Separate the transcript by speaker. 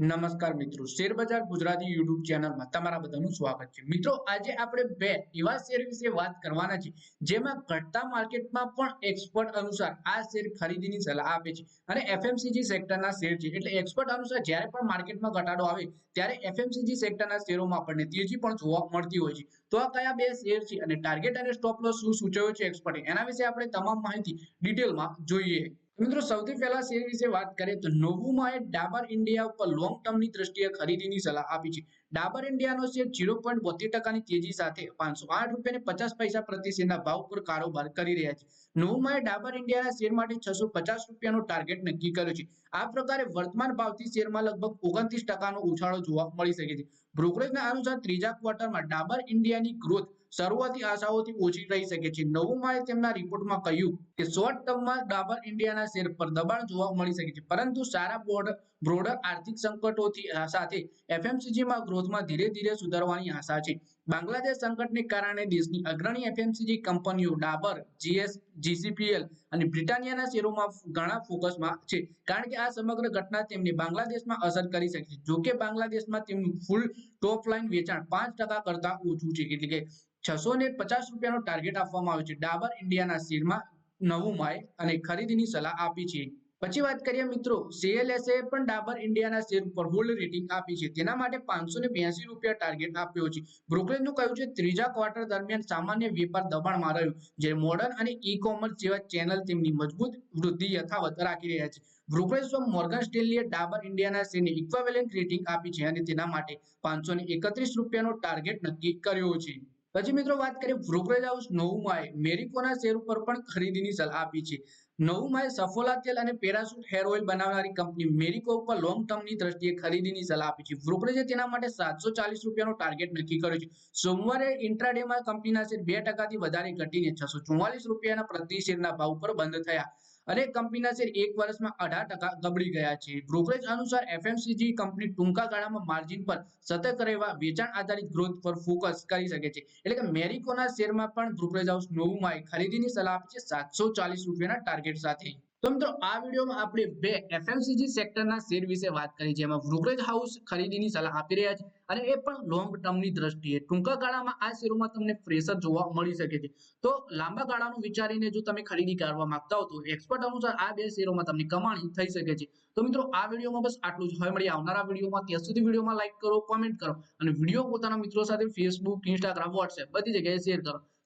Speaker 1: નમસ્કાર મિત્રો. Share Gujarati YouTube ચેનલમાં તમારા બધાનું સ્વાગત છે. મિત્રો, આજે આપણે બે એવા શેર વિશે વાત કરવાના છે, જેમાં ઘટતા માર્કેટમાં પણ એક્સપર્ટ અનુસાર આ શેર ખરીદીની સલાહ આપે છે અને એફએમસીજી સેક્ટરના શેર છે. એટલે એક્સપર્ટ અનુસાર જ્યારે પણ માર્કેટમાં ઘટાડો આવે, ત્યારે એફએમસીજી સેક્ટરના શેરોમાં આપણને તેજી પણ જોવા મળતી હોય છે. તો આ કયા બે શેર છે અને ટાર્ગેટ અને સ્ટોપ લોસ શું સૂચવ્યો છે એક્સપર્ટે એના વિશે આપણે તમામ માહિતી ડિટેલમાં જોઈએ. મિત્રો, સૌથી પહેલા શેર વિશે વાત કરીએ તો નોવુમાએ ડાબર ઇન્ડિયા ઉપર લોંગ ટર્મની દ્રષ્ટિએ ખરીદીની સલાહ આપી છે. ડાબર ઇન્ડિયાનો શેર ઝીરો પોઈન્ટ બોતેર ટકાની તેજી સાથે પાંચસો આઠ રૂપિયા પચાસ પૈસા પ્રતિ શેરના ભાવ પર કારોબાર કરી રહ્યા છે. નવમાએ ડાબર ઇન્ડિયાના શેર માટે છસો પચાસ રૂપિયાનો ટાર્ગેટ નક્કી કર્યો છે. આ પ્રકારે વર્તમાન ભાવથી શેરમાં લગભગ ઓગણત્રીસ ટકાનો ઉછાળો જોવા મળી શકે છે. બ્રોકરેજના અનુસાર ત્રીજા ક્વાર્ટરમાં ડાબર ઇન્ડિયાની ગ્રોથ શરૂઆતી આશાઓથી ઓછી રહી શકે છે. નવુમાએ તેમના રિપોર્ટમાં કહ્યું કે શોર્ટ ટર્મમાં ડાબર ઇન્ડિયાના શેર પર દબાણ જોવા મળી શકે છે. પરંતુ સારા બોર્ડ, બ્રોડર આર્થિક સંકટોથી સાથે એફએમસીજીમાં ગ્રોથમાં ધીરે ધીરે સુધારવાની આશા છે. બાંગ્લાદેશ સંકટને કારણે દેશની અગ્રણી એફએમસીજી કંપનીઓ ડાબર જીએસ જીસીપીએલ અને બ્રિટાનિયાના શેરોમાં ઘણા ફોકસમાં છે. કારણ કે આ સમગ્ર ઘટના તેમને બાંગ્લાદેશમાં અસર કરી શકે છે. જોકે બાંગ્લાદેશમાં તેમનું ફૂલ ટોપ લાઇન વેચાણ પાંચ ટકા કરતા ઓછું છે. એટલે કે છસો ને પચાસ રૂપિયાનો ટાર્ગેટ આપવામાં આવ્યો છે. ડાબર ઇન્ડિયાના શેરમાં નવું માય અને ખરીદીની સલાહ આપી છે. પછી વાત કરીએ મિત્રો સીએલએસએ પણ ડાબર ઇન્ડિયાના શેર ઉપર હોલ્ડ રેટિંગ આપી છે. તેના માટે પાંચસો રૂપિયા ટાર્ગેટ આપ્યો છે. બ્રોકરેજનું કહ્યું છે, ત્રીજા ક્વાર્ટર દરમિયાન સામાન્ય વેપાર દબાણમાં રહ્યું, જે મોડર્ન અને ઈ કોમર્સ જેવા ચેનલ તેમની મજબૂત વૃદ્ધિ યથાવત રાખી રહ્યા છે. બ્રોકરેજ ફર્મ મોર્ગન સ્ટેનલીએ ડાબર ઇન્ડિયાના શેરને ઇક્વાવેલેન્ટ રેટિંગ આપી છે અને તેના માટે પાંચસો રૂપિયાનો ટાર્ગેટ નક્કી કર્યો છે. પછી મિત્રો વાત કરીએ બ્રોકરેજ હાઉસ નવુમાએ મેરિકોના શેર ઉપર પણ ખરીદીની સલાહ આપી છે. સફોલા તેલ અને પેરાશૂટ હેર ઓઇલ બનાવનારી કંપની મેરિકો ઉપર લોંગ ટર્મની દ્રષ્ટિએ ખરીદીની સલાહ આપી છે. બ્રોકરેજે તેના માટે સાતસો ચાલીસ રૂપિયાનો ટાર્ગેટ નક્કી કર્યો છે. સોમવારે ઇન્ટ્રાડેમાં કંપનીના શેર બે ટકાથી વધારે ઘટીને છસો ચુમ્માલીસ રૂપિયાના પ્રતિ શેરના ભાવ પર બંધ થયા. અને કંપનીના શેર એક વર્ષમાં અઢાર ટકા ગબડી ગયા છે. બ્રોકરેજ અનુસાર એફએમસીજી કંપની ટૂંકા ગાળામાં માર્જિન પર સતત રહેવા વેચાણ આધારિત ગ્રોથ પર ફોકસ કરી શકે છે. એટલે કે મેરિકોના શેરમાં પણ બ્રોકરેજ હાઉસ નવુમાએ ખરીદીની સલાહ આપી છે. સાતસો ચાલીસ રૂપિયાના ટાર્ગેટ સાથે. તો મિત્રો, આ વિડીયોમાં આપણે બે એફએમસીજી સેક્ટરના શેર વિશે વાત કરી એમાં બ્રોકરેજ હાઉસ ખરીદીની સલાહ આપી રહ્યા છે અને એ પણ લોંગ ટર્મની દ્રષ્ટિએ. ટૂંકા ગાળામાં આ શેરોમાં તમને પ્રેશર જોવા મળી શકે છે. તો લાંબા ગાળાનું વિચારીને જો તમે ખરીદી કરવા માંગતા હો તો એક્સપર્ટ અનુસાર આ બે શેરોમાં તમને કમાણી થઈ શકે છે. તો મિત્રો, આ વિડીયોમાં બસ આટલું જ. હવે મળી આવનારા વિડીયોમાં. ત્યાં સુધી વિડીયોમાં લાઈક કરો કોમેન્ટ કરો અને વીડિયો પોતાના મિત્રો સાથે ફેસબુક ઇન્સ્ટાગ્રામ વોટ્સએપ બધી જગ્યાએ શેર કરો.